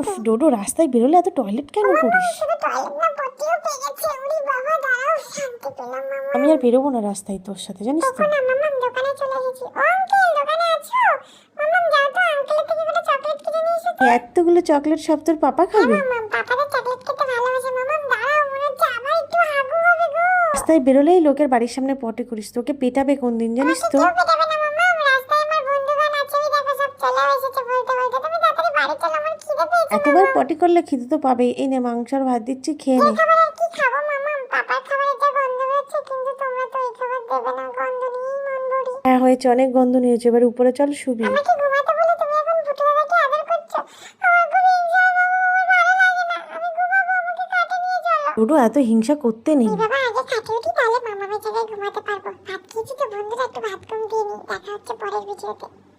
উফ ডোডো রাস্তায় বেরোলে এত টয়লেট কেন করিস? আমি আর বেরোবো না রাস্তায় তোর সাথে জানিস তো। এতগুলো চকলেট সব তোর পাপা খাবে? হবে গো। রাস্তায় বেরোলেই লোকের বাড়ির সামনে পটে করিস তোকে পেটাবে কোন দিন জানিস তো। এতবার পটি করলে খিদে তো পাবেই। এই নে মাংস আর ভাত দিচ্ছি খেয়ে নে। হ্যাঁ হয়েছে অনেক গন্ধ নিয়েছে। এবার উপরে চল শুবি। ডোডো এত হিংসা করতে নেই। এই বাবা আগে খাটে উঠি তাহলে মামামের জায়গায় ঘুমাতে পারব। ভাত খেয়েছি তো বন্ধুরা একটু ভাত কম দিয়ে নিই। দেখা হচ্ছে পরের ভিডিওতে।